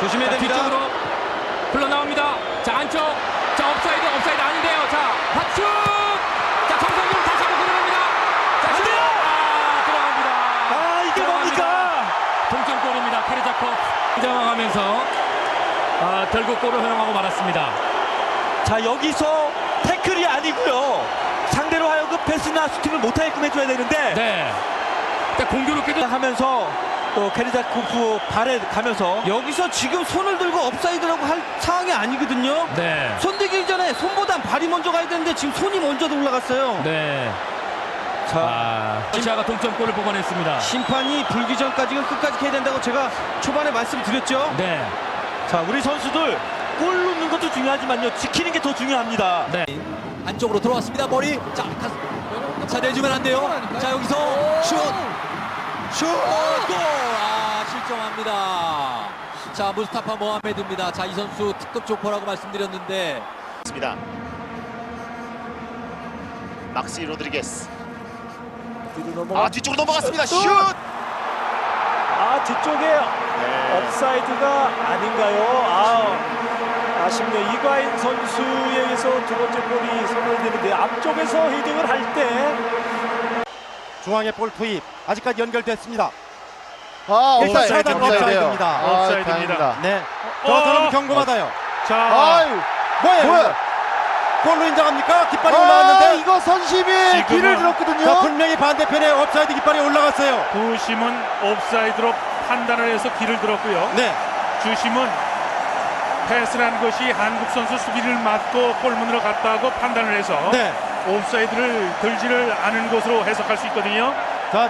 조심해야 자, 됩니다. 뒤쪽으로 흘러나옵니다. 자 안쪽. 자 업사이드 업사이드 아닌데요. 자 박슛. 자 정성균 다시 한번 들어갑니다. 자 슛. 아 들어갑니다. 아 이게 들어갑니다. 뭡니까? 동점골입니다. 케르자코 등장하면서 아, 결국 골을 허용하고 말았습니다. 자 여기서 태클이 아니고요. 상대로 하여금 패스나 슈팅을 못하게끔 해줘야 되는데 네. 자, 공교롭게도 하면서 또 케리자코프 발에 가면서 여기서 지금 손을 들고 업사이드라고 할 상황이 아니거든요. 네. 손대기 전에 손보단 발이 먼저 가야 되는데 지금 손이 먼저 올라갔어요. 네. 자 아, 러시아가 동점골을 뽑아냈습니다. 심판이 불기 전까지는 끝까지 해야 된다고 제가 초반에 말씀드렸죠. 네. 자, 우리 선수들 골 넣는 것도 중요하지만요 지키는 게 더 중요합니다. 네. 안쪽으로 들어왔습니다. 머리. 자, 가- 자 내주면 안 돼요. 자 여기서 슛. 슛. 골. 아 실점합니다. 자 무스타파 모하메드입니다. 자 이 선수 특급 조커라고 말씀드렸는데 있습니다. 막시 로드리게스. 아 뒤쪽으로 넘어갔습니다. 슛. 아 뒤쪽에 네. 업사이드가 아닌가요? 아 아쉽네요. 이과인 선수에 의해서 두 번째 골이 선언되는데 앞쪽에서 헤딩을 할때 중앙에 볼 투입 아직까지 연결됐습니다. 아, 일단 옵사이드, 차단. 옵사이드입니다. 아, 옵사이드입니다. 네. 저 사람 경고받아요. 자 아유, 뭐예요? 뭐야? 골로 인정합니까? 깃발이 아, 올라갔는데. 이거 선심이 지금은- 자, 들었거든요. 분명히 반대편에 업사이드 깃발이 올라갔어요. 부심은 옵사이드로 판단을 해서 길을 들었고요. 네. 주심은 패스라는 것이 한국 선수 수비를 맞고 골문으로 갔다고 판단을 해서 네. 옵사이드를 들지를 않은 것으로 해석할 수 있거든요.